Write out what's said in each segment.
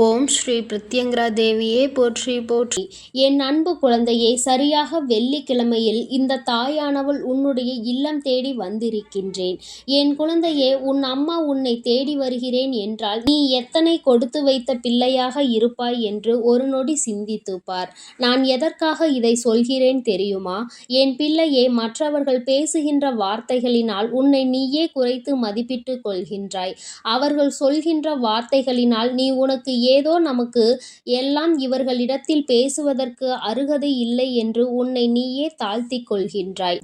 ஓம் ஸ்ரீ பிரத்யங்கரா தேவியே போற்றி போற்றி. என் அன்பு குழந்தையே சரியாக வெள்ளிக்கிழமையில் இந்த தாயானவள் உன்னுடைய இல்லம் தேடி வந்திருக்கின்றேன். என் குழந்தையே உன் அம்மா உன்னை தேடி வருகிறேன் என்றால் நீ எத்தனை கொடுத்து வைத்த பிள்ளையாக இருப்பாய் என்று ஒரு நொடி சிந்தித்து பார். நான் எதற்காக இதை சொல்கிறேன் தெரியுமா? என் பிள்ளையே மற்றவர்கள் பேசுகின்ற வார்த்தைகளினால் உன்னை நீயே குறைத்து மதிப்பிட்டு கொள்கின்றாய். அவர்கள் சொல்கின்ற வார்த்தைகளினால் நீ உனக்கு ஏதோ நமக்கு எல்லாம் இவர்களிடத்தில் பேசுவதற்கு அருகதை இல்லை என்று உன்னை நீயே தாழ்த்திக் கொள்கின்றாய்.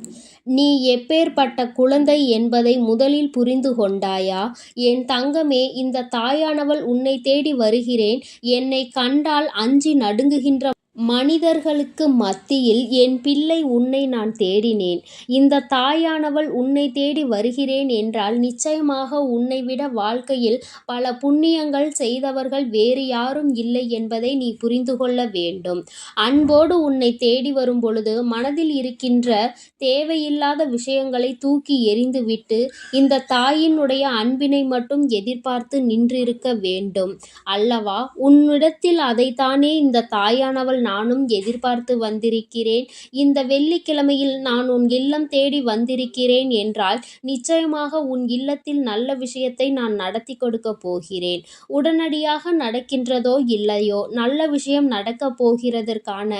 நீ எப்பேற்பட்ட குழந்தை என்பதை முதலில் புரிந்து கொண்டாயா? என் தங்கமே இந்த தாயானவள் உன்னை தேடி வருகிறேன். என்னை கண்டால் அஞ்சி நடுங்குகின்ற மனிதர்களுக்கு மத்தியில் என் பிள்ளை உன்னை நான் தேடினேன். இந்த தாயானவள் உன்னை தேடி வருகிறேன் என்றால் நிச்சயமாக உன்னை விட வாழ்க்கையில் பல புண்ணியங்கள் செய்தவர்கள் வேறு யாரும் இல்லை என்பதை நீ புரிந்து கொள்ள வேண்டும். அன்போடு உன்னை தேடி வரும் பொழுது மனதில் இருக்கின்ற தேவையில்லாத விஷயங்களை தூக்கி எறிந்துவிட்டு இந்த தாயினுடைய அன்பினை மட்டும் எதிர்பார்த்து நின்றிருக்க வேண்டும். அல்லவா? உன்னிடத்தில் அதைத்தானே இந்த தாயானவள் நானும் எதிர்பார்த்து வந்திருக்கிறேன். இந்த வெள்ளிக்கிழமையில் நான் உன் இல்லம் தேடி வந்திருக்கிறேன் என்றால் நிச்சயமாக உன் இல்லத்தில் நல்ல விஷயத்தை நான் நடத்தி கொடுக்க போகிறேன். உடனடியாக நடக்கின்றதோ இல்லையோ நல்ல விஷயம் நடக்கப் போகிறதற்கான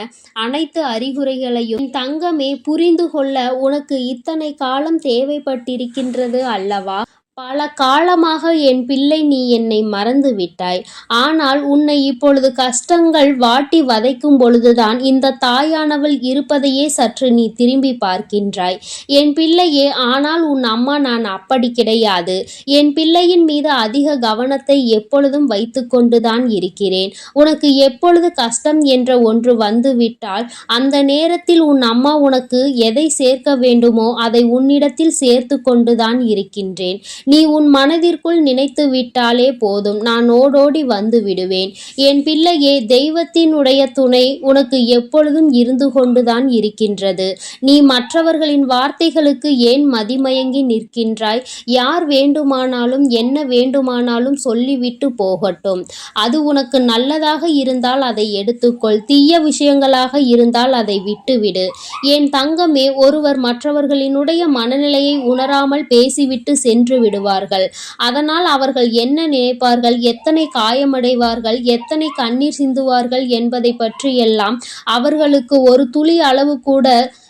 அனைத்து அறிகுறிகளையும் தங்கமே புரிந்து கொள்ள உனக்கு இத்தனை காலம் தேவைப்பட்டிருக்கின்றது அல்லவா? பல காலமாக என் பிள்ளை நீ என்னை மறந்து விட்டாய். ஆனால் உன்னை இப்பொழுது கஷ்டங்கள் வாட்டி வதைக்கும் பொழுதுதான் இந்த தாயானவள் இருப்பதையே சற்று நீ திரும்பி பார்க்கின்றாய். என் பிள்ளையே ஆனால் உன் அம்மா நான் அப்படி கிடையாது. என் பிள்ளையின் மீது அதிக கவனத்தை எப்பொழுதும் வைத்து கொண்டுதான் இருக்கிறேன். உனக்கு எப்பொழுது கஷ்டம் என்ற ஒன்று வந்துவிட்டால் அந்த நேரத்தில் உன் அம்மா உனக்கு எதை சேர்க்க வேண்டுமோ அதை உன்னிடத்தில் சேர்த்து கொண்டுதான் இருக்கின்றேன். நீ உன் மனதிற்குள் நினைத்து விட்டாலே போதும். நான் ஓடோடி வந்து விடுவேன். என் பிள்ளையே தெய்வத்தினுடைய துணை உனக்கு எப்பொழுதும் இருந்து கொண்டுதான் இருக்கின்றது. நீ மற்றவர்களின் வார்த்தைகளுக்கு ஏன் மதிமயங்கி நிற்கின்றாய்? யார் வேண்டுமானாலும் என்ன வேண்டுமானாலும் சொல்லிவிட்டு போகட்டும். அது உனக்கு நல்லதாக இருந்தால் அதை எடுத்துக்கொள். தீய விஷயங்களாக இருந்தால் அதை விட்டுவிடு. என் தங்கமே ஒருவர் மற்றவர்களினுடைய மனநிலையை உணராமல் பேசிவிட்டு சென்றுவிடும் விடுவார்கள் அதனால் அவர்கள் என்ன நினைப்பார்கள்? எத்தனை காயமடைவார்கள்? எத்தனை கண்ணீர் சிந்துவார்கள் என்பதை பற்றியெல்லாம் அவர்களுக்கு ஒரு துளி அளவு கூட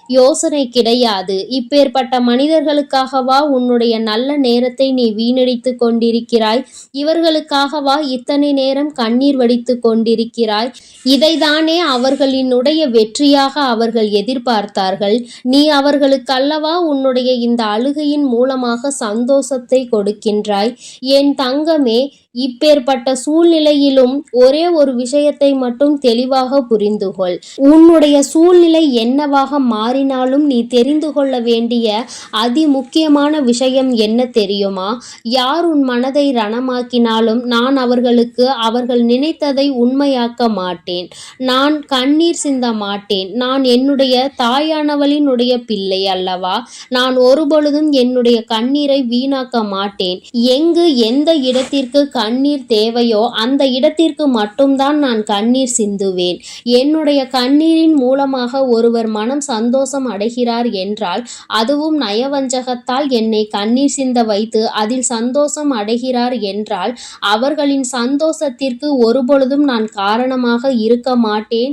யோசனை கிடையாது. இப்பேற்பட்ட மனிதர்களுக்காகவா உன்னுடைய நல்ல நேரத்தை நீ வீணடித்து கொண்டிருக்கிறாய்? இவர்களுக்காகவா இத்தனை நேரம் கண்ணீர் வடித்து கொண்டிருக்கிறாய்? இதைதானே அவர்களினுடைய வெற்றியாக அவர்கள் எதிர்பார்த்தார்கள். நீ அவர்களுக்கல்லவா உன்னுடைய இந்த அழுகையின் மூலமாக சந்தோஷத்தை கொடுக்கின்றாய்? என் தங்கமே இப்பேற்பட்ட சூழ்நிலையிலும் ஒரே ஒரு விஷயத்தை மட்டும் தெளிவாக புரிந்து கொள் உன்னுடைய சூழ்நிலை என்னவாக மாறினாலும் நீ தெரிந்து கொள்ள வேண்டிய அதி முக்கியமான விஷயம் என்ன தெரியுமா? யார் உன் மனதை ரணமாக்கினாலும் நான் அவர்களுக்கு அவர்கள் நினைத்ததை உண்மையாக்க மாட்டேன். நான் கண்ணீர் சிந்த மாட்டேன். நான் என்னுடைய தாயானவளினுடைய பிள்ளை அல்லவா? நான் ஒருபொழுதும் என்னுடைய கண்ணீரை வீணாக்க மாட்டேன். எங்கு எந்த இடத்திற்கு கண்ணீர் தேவையோ? அந்த இடத்திற்கு மட்டும்தான் நான் கண்ணீர் சிந்துவேன். என்னுடைய கண்ணீரின் மூலமாக ஒருவர் மனம் சந்தோஷம் அடைகிறார் என்றால் அதுவும் நயவஞ்சகத்தால் என்னை கண்ணீர் சிந்த வைத்து அதில் சந்தோஷம் அடைகிறார் என்றால் அவர்களின் சந்தோஷத்திற்கு ஒருபொழுதும் நான் காரணமாக இருக்க மாட்டேன்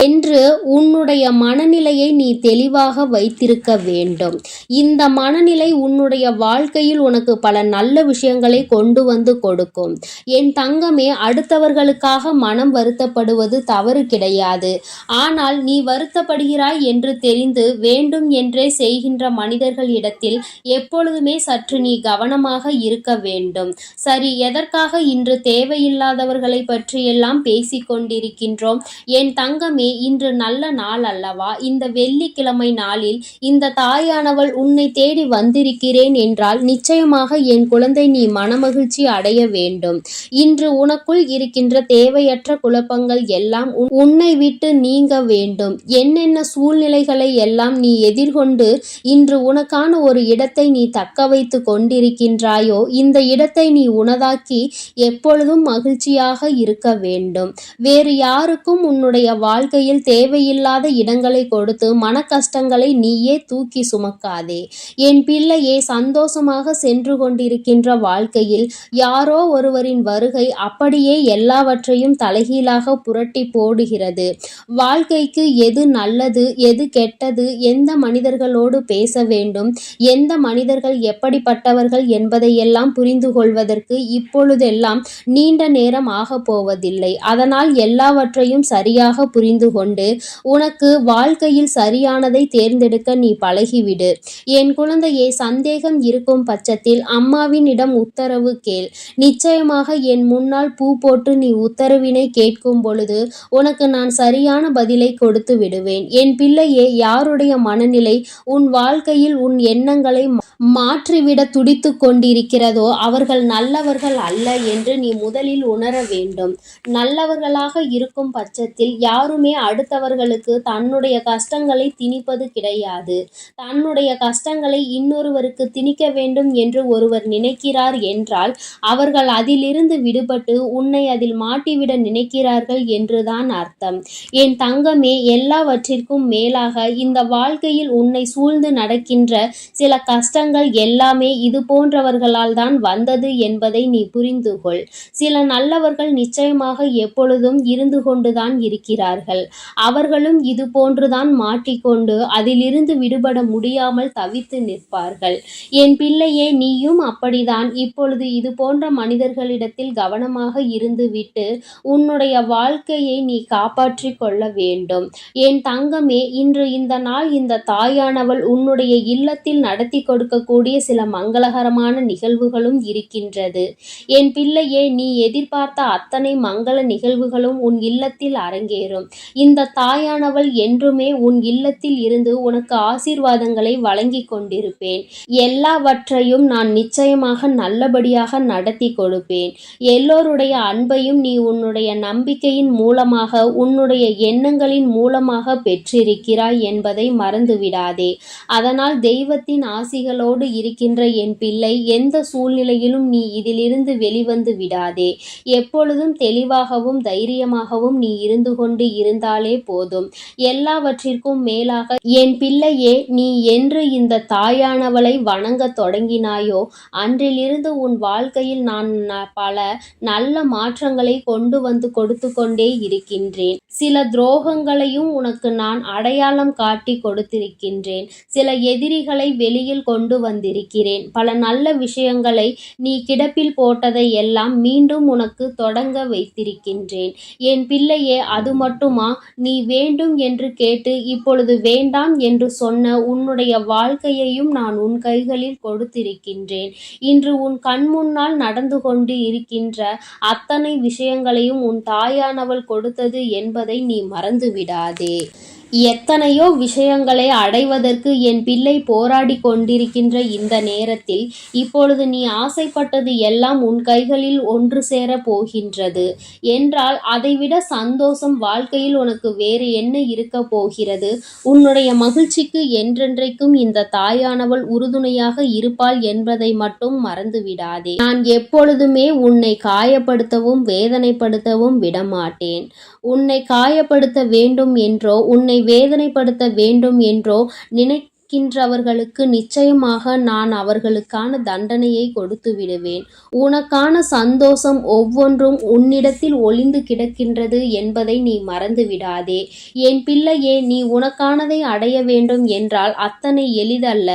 என்று உன்னுடைய மனநிலையை நீ தெளிவாக வைத்திருக்க வேண்டும். இந்த மனநிலை உன்னுடைய வாழ்க்கையில் உனக்கு பல நல்ல விஷயங்களை கொண்டு வந்து கொடுக்கும். இருக்கும். என் தங்கமே அடுத்தவர்களுக்காக மனம் வருத்தப்படுவது தவறு கிடையாது. ஆனால் நீ வருத்தப்படுகிறாய் என்று தெரிந்து வேண்டும் என்றே செய்கின்ற மனிதர்கள் இடத்தில் எப்பொழுதுமே சற்று நீ கவனமாக இருக்க வேண்டும். சரி எதற்காக இன்று தேவையில்லாதவர்களை பற்றியெல்லாம் பேசிக்கொண்டிருக்கின்றோம் என் தங்கமே இன்று நல்ல நாள் அல்லவா? இந்த வெள்ளிக்கிழமை நாளில் இந்த தாயானவள் உன்னை தேடி வந்திருக்கிறேன் என்றால் நிச்சயமாக என் குழந்தை நீ மனமகிழ்ச்சி அடைய வேண்டும். வேண்டும். இன்று உனக்குள் இருக்கின்ற தேவையற்ற குழப்பங்கள் எல்லாம் உன்னை விட்டு நீங்க வேண்டும். என்னென்ன சூழ்நிலைகளை எல்லாம் நீ எதிர்கொண்டு இன்று உனக்கான ஒரு இடத்தை நீ தக்க வைத்து கொண்டிருக்கின்றாயோ இந்த இடத்தை நீ உனதாக்கி எப்பொழுதும் மகிழ்ச்சியாக இருக்க வேண்டும். வேறு யாருக்கும் உன்னுடைய வாழ்க்கையில் தேவையில்லாத இடங்களை கொடுத்து மன கஷ்டங்களை நீயே தூக்கி சுமக்காதே. என் பிள்ளையே சந்தோஷமாக சென்று கொண்டிருக்கின்ற வாழ்க்கையில் யாரோ ஒருவரின் வருகை அப்படியே எல்லாவற்றையும் தலைகீழாக புரட்டி போடுகிறது. வாழ்க்கைக்கு எது நல்லது எது கெட்டது எந்த மனிதர்களோடு பேச வேண்டும் எந்த மனிதர்கள் எப்படிப்பட்டவர்கள் என்பதையெல்லாம் புரிந்து கொள்வதற்கு இப்பொழுதெல்லாம் நீண்ட நேரம் ஆகப் போவதில்லை. அதனால் எல்லாவற்றையும் சரியாக புரிந்து கொண்டு உனக்கு வாழ்க்கையில் சரியானதை தேர்ந்தெடுக்க நீ பழகிவிடு. என் குழந்தையே சந்தேகம் இருக்கும் பட்சத்தில் அம்மாவினிடம் உத்தரவு கேள். நிச்சயமாக என் முன்னால் பூ போட்டு நீ உத்தரவினை கேட்கும் பொழுது உனக்கு நான் சரியான பதிலை கொடுத்து விடுவேன். என் பிள்ளையே யாருடைய மனநிலை உன் வாழ்க்கையில் உன் எண்ணங்களை மாற்றிவிட துடித்து கொண்டிருக்கிறதோ அவர்கள் நல்லவர்கள் அல்ல என்று நீ முதலில் உணர வேண்டும். நல்லவர்களாக இருக்கும் பட்சத்தில் யாருமே அடுத்தவர்களுக்கு தன்னுடைய கஷ்டங்களை திணிப்பது கிடையாது. தன்னுடைய கஷ்டங்களை இன்னொருவருக்கு திணிக்க வேண்டும் என்று ஒருவர் நினைக்கிறார் என்றால் அவர்கள் அதிலிருந்து விடுபட்டு உன்னை அதில் மாட்டிவிட நினைக்கிறார்கள் என்றுதான் அர்த்தம். என் தங்கமே எல்லாவற்றிற்கும் மேலாக இந்த வாழ்க்கையில் உன்னை சூழ்ந்து நடக்கின்ற சில கஷ்டங்கள் எல்லாமே இது போன்றவர்களால் தான் வந்தது என்பதை நீ புரிந்து கொள் சில நல்லவர்கள் நிச்சயமாக எப்பொழுதும் இருந்து கொண்டுதான் இருக்கிறார்கள். அவர்களும் இது போன்றுதான் மாட்டிக்கொண்டு அதிலிருந்து விடுபட முடியாமல் தவித்து நிற்பார்கள். என் பிள்ளையே நீயும் அப்படிதான் இப்பொழுது இது போன்ற மனிதர்களிடத்தில் கவனமாக இருந்துவிட்டு உன்னுடைய வாழ்க்கையை நீ காப்பாற்றிக் கொள்ள வேண்டும். என் தங்கமே இன்று இந்த நாள் இந்த தாயானவள் உன்னுடைய இல்லத்தில் நடத்தி கொடுக்கக்கூடிய சில மங்களகரமான நிகழ்வுகளும் இருக்கின்றது. என் பிள்ளையே நீ எதிர்பார்த்த அத்தனை மங்கள நிகழ்வுகளும் உன் இல்லத்தில் அரங்கேறும். இந்த தாயானவள் என்றுமே உன் இல்லத்தில் இருந்து உனக்கு ஆசீர்வாதங்களை வழங்கி கொண்டிருப்பேன். எல்லாவற்றையும் நான் நிச்சயமாக நல்லபடியாக நடத்தி கொடுப்பேன் எல்லோருடைய அன்பையும் நீ உன்னுடைய நம்பிக்கையின் மூலமாக உன்னுடைய எண்ணங்களின் மூலமாக பெற்றிருக்கிறாய் என்பதை மறந்துவிடாதே. அதனால் தெய்வத்தின் ஆசிகளோடு இருக்கின்ற என் பிள்ளை எந்த சூழ்நிலையிலும் நீ இதிலிருந்து வெளிவந்து விடாதே. எப்பொழுதும் தெளிவாகவும் தைரியமாகவும் நீ இருந்து கொண்டு இருந்தாலே போதும். எல்லாவற்றிற்கும் மேலாக என் பிள்ளையே நீ என்று இந்த தாயானவளை வணங்க தொடங்கினாயோ அன்றிலிருந்து உன் வாழ்க்கையில் நான் பல நல்ல மாற்றங்களை கொண்டு வந்து கொடுத்து கொண்டே இருக்கின்றேன். சில துரோகங்களையும் உனக்கு நான் அடையாளம் காட்டி கொடுத்திருக்கின்றேன். சில எதிரிகளை வெளியில் கொண்டு வந்திருக்கிறேன். பல நல்ல விஷயங்களை நீ கிடப்பில் போட்டதை எல்லாம் மீண்டும் உனக்கு தொடங்க வைத்திருக்கின்றேன். என் பிள்ளையே அது மட்டுமா? நீ வேண்டும் என்று கேட்டு இப்பொழுது வேண்டாம் என்று சொன்ன உன்னுடைய வாழ்க்கையையும் நான் உன் கைகளில் கொடுத்திருக்கின்றேன். இன்று உன் கண் முன்னால் நடந்து கொண்டு கொண்டு இருக்கின்ற அத்தனை விஷயங்களையும் உன் தாயானவள் கொடுத்தது என்பதை நீ மறந்து விடாதே எத்தனையோ விஷயங்களை அடைவதற்கு என் பிள்ளை போராடி கொண்டிருக்கின்ற இந்த நேரத்தில் இப்பொழுது நீ ஆசைப்பட்டது எல்லாம் உன் கைகளில் ஒன்று சேர போகின்றது. என்றால் அதைவிட சந்தோஷம் வாழ்க்கையில் உனக்கு வேறு என்ன இருக்க போகிறது? உன்னுடைய மகிழ்ச்சிக்கு என்றென்றைக்கும் இந்த தாயானவள் உறுதுணையாக இருப்பாள் என்பதை மட்டும் மறந்துவிடாதே. நான் எப்பொழுதுமே உன்னை காயப்படுத்தவும் வேதனைப்படுத்தவும் விடமாட்டேன். உன்னை காயப்படுத்த வேண்டும் என்றோ உன்னை வேதனைப்படுத்த வேண்டும் என்றோ நினைக்கின்றவர்களுக்கு நிச்சயமாக நான் அவர்களுக்கான தண்டனையை கொடுத்து விடுவேன். உனக்கான சந்தோஷம் ஒவ்வொன்றும் உன்னிடத்தில் ஒளிந்து கிடக்கின்றது என்பதை நீ மறந்து விடாதே. என் பிள்ளையே நீ உனக்கானதை அடைய வேண்டும் என்றால் அத்தனை எளிதல்ல.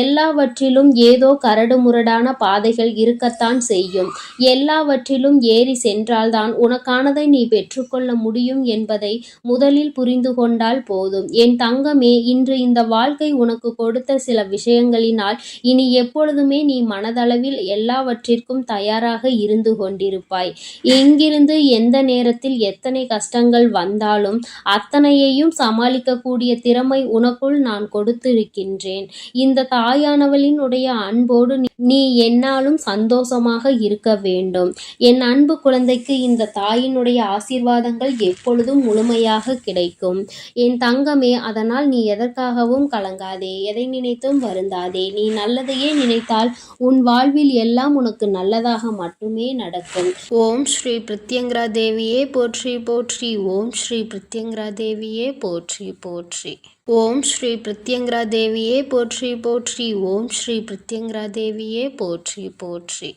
எல்லாவற்றிலும் ஏதோ கரடுமுரடான பாதைகள் இருக்கத்தான் செய்யும். எல்லாவற்றிலும் ஏறி சென்றால்தான் உனக்கானதை நீ பெற்றுக்கொள்ள முடியும் என்பதை முதலில் புரிந்து கொண்டால் போதும். என் தங்கமே இன்று இந்த வாழ்க்கை உனக்கு உனக்கு கொடுத்த சில விஷயங்களினால் இனி எப்பொழுதுமே நீ மனதளவில் எல்லாவற்றிற்கும் தயாராக இருந்து கொண்டிருப்பாய். எங்கிருந்து எந்த நேரத்தில் எத்தனை கஷ்டங்கள் வந்தாலும் அத்தனையையும் சமாளிக்கக்கூடிய திறமை உனக்குள் நான் கொடுத்திருக்கின்றேன். இந்த தாயானவளினுடைய அன்போடு நீ என்னாலும் சந்தோஷமாக இருக்க வேண்டும். என் அன்பு குழந்தைக்கு இந்த தாயினுடைய ஆசீர்வாதங்கள் எப்பொழுதும் முழுமையாக கிடைக்கும். என் தங்கமே அதனால் நீ எதற்காகவும் கலங்காதே. எதை நினைத்தும் வருந்தாதே. நீ நல்லதையே நினைத்தால் உன் வாழ்வில் எல்லாம் உனக்கு நல்லதாக மட்டுமே நடக்கும். ஓம் ஸ்ரீ பிரத்யங்கரா தேவியே போற்றி போற்றி. ஓம் ஸ்ரீ பிரத்யங்கரா தேவியே போற்றி போற்றி. ஓம் ஸ்ரீ பிரத்யங்கரா தேவியே போற்றி போற்றி. ஓம் ஸ்ரீ பிரத்யங்கரா தேவியே போற்றி போற்றி.